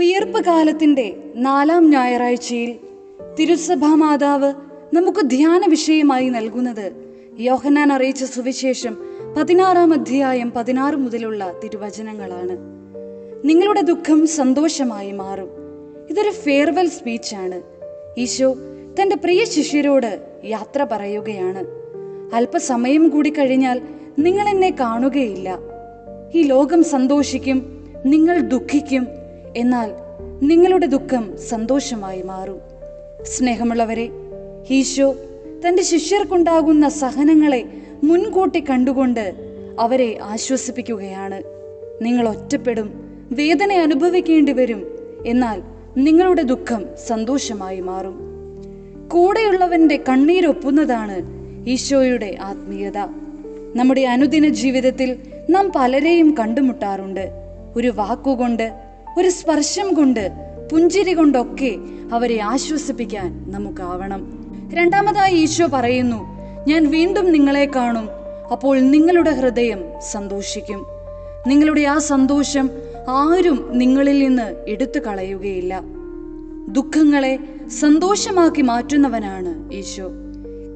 ഉയർപ്പ് കാലത്തിന്റെ നാലാം ഞായറാഴ്ചയിൽ തിരുസഭാ മാതാവ് നമുക്ക് ധ്യാന വിഷയമായി നൽകുന്നത് യോഹന്നാൻ അറിയിച്ച സുവിശേഷം പതിനാറാം അധ്യായം പതിനാറ് മുതലുള്ള തിരുവചനങ്ങളാണ്. നിങ്ങളുടെ ദുഃഖം സന്തോഷമായി മാറും. ഇതൊരു ഫെയർവെൽ സ്പീച്ചാണ് ഈശോ തന്റെ പ്രിയ ശിഷ്യരോട് യാത്ര പറയുകയാണ്. അല്പസമയം കൂടി കഴിഞ്ഞാൽ നിങ്ങൾ എന്നെ കാണുകയില്ല. ഈ ലോകം സന്തോഷിക്കും നിങ്ങൾ ദുഃഖിക്കും എന്നാൽ നിങ്ങളുടെ ദുഃഖം സന്തോഷമായി മാറും. സ്നേഹമുള്ളവരെ ഈശോ തന്റെ ശിഷ്യർക്കുണ്ടാകുന്ന സഹനങ്ങളെ മുൻകൂട്ടി കണ്ടുകൊണ്ട് അവരെ ആശ്വസിപ്പിക്കുകയാണ്. നിങ്ങൾ ഒറ്റപ്പെടും വേദന അനുഭവിക്കേണ്ടി വരും എന്നാൽ നിങ്ങളുടെ ദുഃഖം സന്തോഷമായി മാറും. കൂടെയുള്ളവന്റെ കണ്ണീരൊപ്പുന്നതാണ് ഈശോയുടെ ആത്മീയത. നമ്മുടെ അനുദിന ജീവിതത്തിൽ നാം പലരെയും കണ്ടുമുട്ടാറുണ്ട്. ഒരു വാക്കുകൊണ്ട് ഒരു സ്പർശം കൊണ്ട് പുഞ്ചിരി കൊണ്ടൊക്കെ അവരെ ആശ്വസിപ്പിക്കാൻ നമുക്കാവണം. രണ്ടാമതായി ഈശോ പറയുന്നു ഞാൻ വീണ്ടും നിങ്ങളെ കാണും അപ്പോൾ നിങ്ങളുടെ ഹൃദയം സന്തോഷിക്കും. നിങ്ങളുടെ ആ സന്തോഷം ആരും നിങ്ങളിൽ നിന്ന് എടുത്തു കളയുകയില്ല. ദുഃഖങ്ങളെ സന്തോഷമാക്കി മാറ്റുന്നവനാണ് ഈശോ.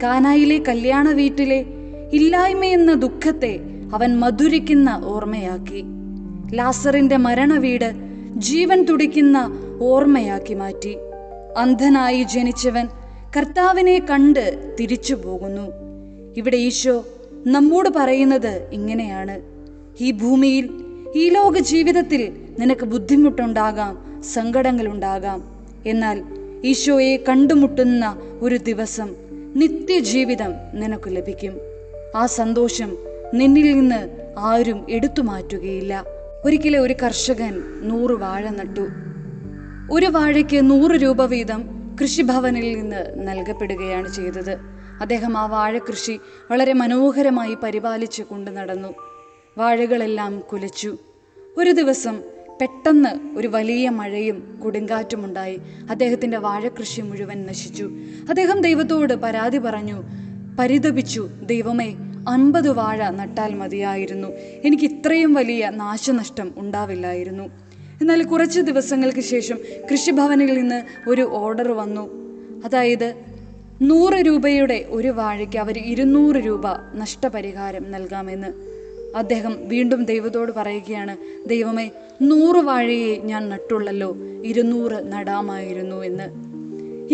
കാനായിലെ കല്യാണ വീട്ടിലെ ഇല്ലായ്മയെന്ന ദുഃഖത്തെ അവൻ മധുരിക്കുന്ന ഓർമ്മയാക്കി. ലാസറിന്റെ മരണവീട് ജീവൻ തുടിക്കുന്ന ഓർമ്മയാക്കി മാറ്റി. അന്ധനായി ജനിച്ചവൻ കർത്താവിനെ കണ്ട് തിരിച്ചു പോകുന്നു. ഇവിടെ ഈശോ നമ്മോട് പറയുന്നത് ഇങ്ങനെയാണ്. ഈ ഭൂമിയിൽ ഈ ലോക ജീവിതത്തിൽ നിനക്ക് ബുദ്ധിമുട്ടുണ്ടാകാം സങ്കടങ്ങളുണ്ടാകാം. എന്നാൽ ഈശോയെ കണ്ടുമുട്ടുന്ന ഒരു ദിവസം നിത്യജീവിതം നിനക്ക് ലഭിക്കും. ആ സന്തോഷം നിന്നിൽ നിന്ന് ആരും എടുത്തു മാറ്റുകയില്ല. ഒരിക്കലെ ഒരു കർഷകൻ നൂറ് വാഴ നട്ടു. ഒരു വാഴയ്ക്ക് നൂറ് രൂപ വീതം കൃഷിഭവനിൽ നിന്ന് നൽകപ്പെടുകയാണ് ചെയ്തത്. അദ്ദേഹം ആ വാഴ കൃഷി വളരെ മനോഹരമായി പരിപാലിച്ചു കൊണ്ടു നടന്നു. വാഴകളെല്ലാം കുലച്ചു. ഒരു ദിവസം പെട്ടെന്ന് ഒരു വലിയ മഴയും കൊടുങ്കാറ്റുമുണ്ടായി. അദ്ദേഹത്തിന്റെ വാഴകൃഷി മുഴുവൻ നശിച്ചു. അദ്ദേഹം ദൈവത്തോട് പരാതി പറഞ്ഞു പരിതപിച്ചു ദൈവമേ അൻപത് വാഴ നട്ടാൽ മതിയായിരുന്നു. എനിക്ക് ഇത്രയും വലിയ നാശനഷ്ടം ഉണ്ടാവില്ലായിരുന്നു. എന്നാൽ കുറച്ച് ദിവസങ്ങൾക്ക് ശേഷം കൃഷിഭവനിൽ നിന്ന് ഒരു ഓർഡർ വന്നു. അതായത് നൂറ് രൂപയുടെ ഒരു വാഴയ്ക്ക് അവർ ഇരുന്നൂറ് രൂപ നഷ്ടപരിഹാരം നൽകാമെന്ന്. അദ്ദേഹം വീണ്ടും ദൈവത്തോട് പറയുകയാണ് ദൈവമേ നൂറ് വാഴയെ ഞാൻ നട്ടുള്ളല്ലോ ഇരുന്നൂറ് നടാമായിരുന്നു എന്ന്.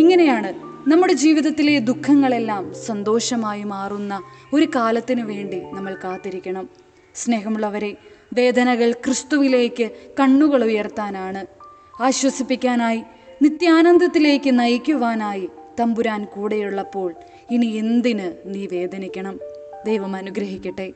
ഇങ്ങനെയാണ് നമ്മുടെ ജീവിതത്തിലെ ദുഃഖങ്ങളെല്ലാം സന്തോഷമായി മാറുന്ന ഒരു കാലത്തിനു വേണ്ടി നമ്മൾ കാത്തിരിക്കണം. സ്നേഹമുള്ളവരെ വേദനകൾ ക്രിസ്തുവിലേക്ക് കണ്ണുകൾ ഉയർത്താനാണ്. ആശ്വസിപ്പിക്കാനായി നിത്യാനന്ദത്തിലേക്ക് നയിക്കുവാനായി തമ്പുരാൻ കൂടെയുള്ളപ്പോൾ ഇനി എന്തിന് നീ വേദനിക്കണം? ദൈവം അനുഗ്രഹിക്കട്ടെ.